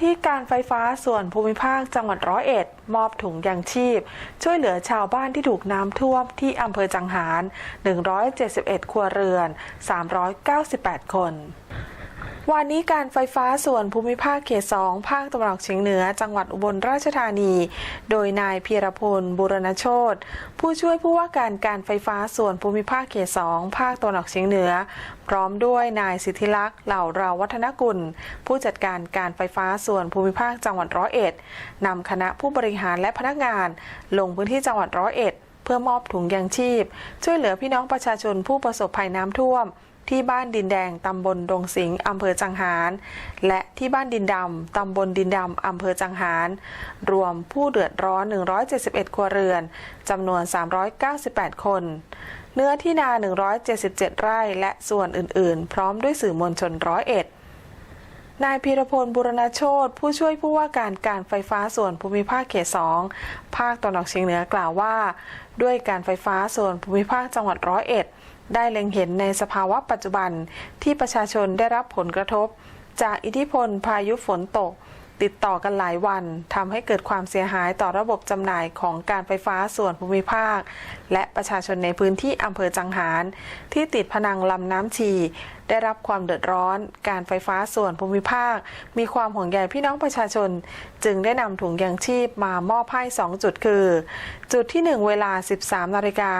ที่การไฟฟ้าส่วนภูมิภาคจังหวัดร้อยเอ็ด มอบถุงยางชีพ ช่วยเหลือชาวบ้านที่ถูกน้ำท่วมที่อำเภอจังหาร 171 ครัวเรือน 398 คน วันนี้การไฟฟ้าส่วนภูมิภาคเขต 2 ภาคตะวันออกเฉียงเหนือ จังหวัดอุบลราชธานี โดยนายพีรพล บุรณโชตผู้ช่วยผู้ว่าการการไฟฟ้าส่วนภูมิภาคเขต 2 ภาคตะวันออกเฉียงเหนือ พร้อมด้วยนายสิทธิลักษ์ เหล่าเราวัฒนกุล ผู้จัดการการไฟฟ้าส่วนภูมิภาคจังหวัดร้อยเอ็ดนำคณะผู้บริหารและพนักงาน ลงพื้นที่จังหวัดร้อยเอ็ด เพื่อมอบถุงยางชีพ ช่วยเหลือพี่น้องประชาชนผู้ประสบภัยน้ำท่วม ที่บ้านดินแดงตำบลดงสิงห์อำเภอจังหาร และที่บ้านดินดำตำบลดินดำอำเภอจังหาร รวมผู้เดือดร้อน 171 ครัวเรือนจำนวน 398 คน เนื้อที่นา 177 ไร่และส่วนอื่น ๆ พร้อมด้วยสื่อมวลชนร้อยเอ็ดนายพีรพลบุรณโชตผู้ช่วยผู้ว่าการการไฟฟ้าส่วนภูมิภาคเขต2ภาคตะวันออกเฉียงเหนือกล่าวว่า ด้วยการไฟฟ้าส่วนภูมิภาคจังหวัดร้อยเอ็ด ได้เล็งเห็นในสภาวะปัจจุบันที่ประชาชนได้รับผลกระทบ จากอิทธิพลพายุฝนตก ติดต่อกันหลายวันทำให้เกิดความเสียหายต่อระบบจำหน่ายของการไฟฟ้าส่วนภูมิภาค และประชาชนในพื้นที่อำเภอจังหาร ที่ติดพนังลำน้ำชี ได้รับความเดือดร้อน การไฟฟ้าส่วนภูมิภาค มีความห่วงใยพี่น้องประชาชน จึงได้นำถุงยางชีพมามอบให้2จุดคือ จุดที่ 1 เวลา 13นาฬิกา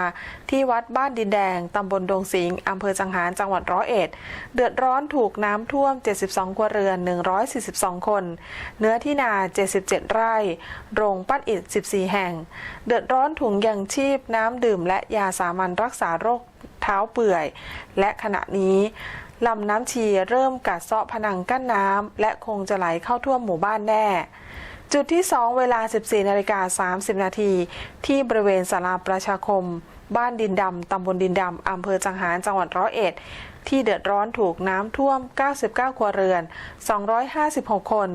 ที่วัดบ้านดินแดงตำบลดงสิงห์อำเภอจังหารจังหวัดร้อยเอ็ดเดือดร้อนถูกน้ำท่วม 72 ครัวเรือน 142 คนเนื้อที่นา 77 ไร่ โรงปั้นอิฐ 14 แห่ง เดือดร้อนถุงยางชีพน้ำดื่มและยาสามัญรักษาโรคเท้าเปื่อย และขณะนี้ลำน้ำชีเริ่มกัดเซาะผนังกั้นน้ำและคงจะไหลเข้าท่วมหมู่บ้านแน่ จุดที่ 2 เวลา 14นาฬิกา30 นาทีที่บริเวณศาลาประชาคม บ้านดินดำตำบลดินดำอำเภอจังหารจังหวัดร้อยเอ็ดที่เดือดร้อนถูกน้ำท่วม 99 ครัวเรือน 256 คน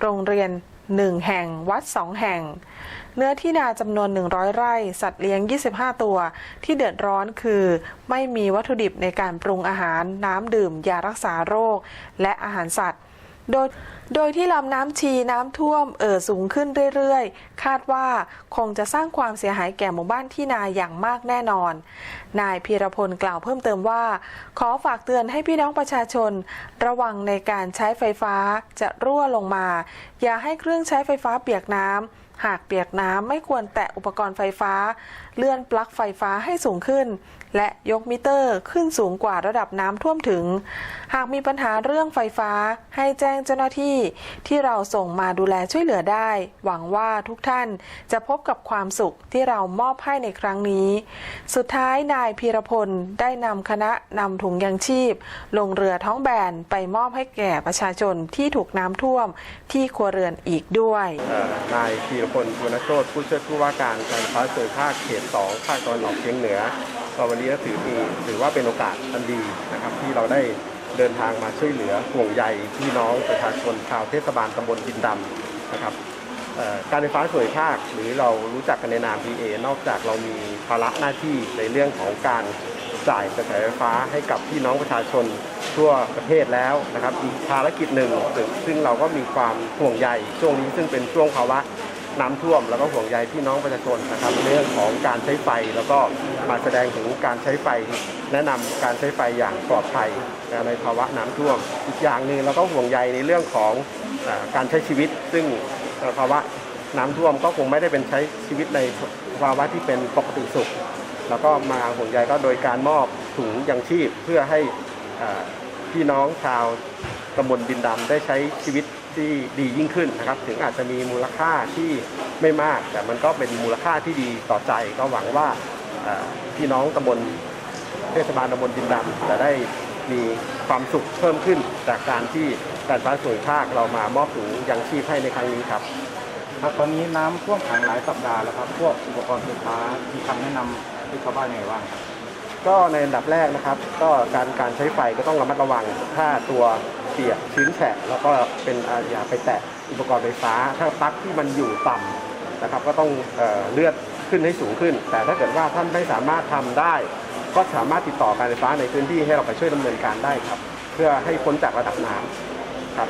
โรงเรียน 1 แห่ง วัด 2 แห่ง เนื้อที่นาจำนวน 100 ไร่ สัตว์เลี้ยง 25 ตัว ที่เดือดร้อนคือ ไม่มีวัตถุดิบในการปรุงอาหาร น้ำดื่ม ยารักษาโรค และอาหารสัตว์ โดยโดยที่ลำน้ำชีน้ำท่วมเอ่อสูงขึ้นเรื่อยๆ คาดว่าคงจะสร้างความเสียหายแก่หมู่บ้านที่นาอย่างมากแน่นอน นายพีรพลกล่าวเพิ่มเติมว่า ขอฝากเตือนให้พี่น้องประชาชน ระวังในการใช้ไฟฟ้าจะรั่วลงมา อย่าให้เครื่องใช้ไฟฟ้าเปียกน้ำ หากเปียกน้ำไม่ควรแตะอุปกรณ์ไฟฟ้า เลื่อนปลั๊กไฟฟ้าให้สูงขึ้น และยกมิเตอร์ขึ้นสูงกว่าระดับน้ำท่วมถึง หากมีปัญหาเรื่องไฟฟ้าให้แจ้งเจ้าหน้าที่ที่เราส่งมาดูแลช่วยเหลือได้ หวังว่าทุกท่านจะพบกับความสุขที่เรามอบให้ในครั้งนี้ สุดท้ายนายพีรพลได้นำคณะนำถุงยางชีพ ลงเรือท้องแบนไปมอบให้แก่ประชาชนที่ถูกน้ำท่วมที่ครัวเรือนอีกด้วยนายพีรพลบุญโชตผู้ช่วยผู้ว่าการการไฟฟ้าส่วนภาคเขต2ภาคตะวันออกเฉียงเหนือก็วันนี้ถือมีถือว่าเป็นโอกาสอันดีนะครับ ที่เราได้เดินทางมาช่วยเหลือห่วงใยพี่น้องประชาชนชาวเทศบาลตำบลดินดำนะครับการไฟฟ้าส่วนภาคหรือเรารู้จักกันในนาม PA นอกจากเรามีภาระหน้าที่ในเรื่องของการจ่ายกระแสไฟฟ้าให้กับพี่น้องประชาชนทั่วประเทศแล้วนะครับอีกภารกิจหนึ่งซึ่งเราก็มีความห่วงใยช่วงนี้ซึ่งเป็นช่วงภาวะ น้ำท่วม แล้วก็ห่วงใยพี่น้องประชาชนนะครับเรื่องของการใช้ไฟแล้วก็มาแสดงถึงการใช้ไฟ แนะนำการใช้ไฟอย่างปลอดภัยในภาวะน้ำท่วม อีกอย่างหนึ่งเราก็ห่วงใยในเรื่องของอการใช้ชีวิต ซึ่งภาวะน้ำท่วมก็คงไม่ได้เป็นใช้ชีวิตในภาวะที่เป็นปกติสุข แล้วก็มาห่วงใยก็โดยการมอบถุงยังชีพเพื่อให้พี่น้องชาวตำบลดินดำได้ใช้ชีวิต ที่ดียิ่งขึ้นนะครับ ถึงอาจจะมีมูลค่าที่ไม่มาก แต่มันก็เป็นมูลค่าที่ดีต่อใจ ก็หวังว่าเอ่อพี่น้องตำบลเทศบาลตำบลดินดำจะได้มีความสุขเพิ่มขึ้น จากการที่การฟ้าส่วนภาคเรามามอบถุงยังชีพให้ในครั้งนี้ครับครับตอนนี้น้ำท่วมขังหลายสัปดาห์แล้วครับ พวกอุปกรณ์ไฟฟ้ามีคำแนะนำให้ชาวบ้านยังไงบ้างครับก็ในอันดับแรกนะครับ ก็การการใช้ไฟก็ต้องระมัดระวังถ้าตัว เปียกชื้นแฉะแล้วก็เป็นอย่าไปแตะอุปกรณ์ไฟฟ้า ถ้าปลั๊กที่มันอยู่ต่ำนะครับก็ต้องเออเลื่อนขึ้นให้สูงขึ้น แต่ถ้าเกิดว่าท่านไม่สามารถทำได้ ก็สามารถติดต่อการไฟฟ้าในพื้นที่ให้เราไปช่วยดำเนินการได้ครับ เพื่อให้พ้นจากระดับน้ำครับ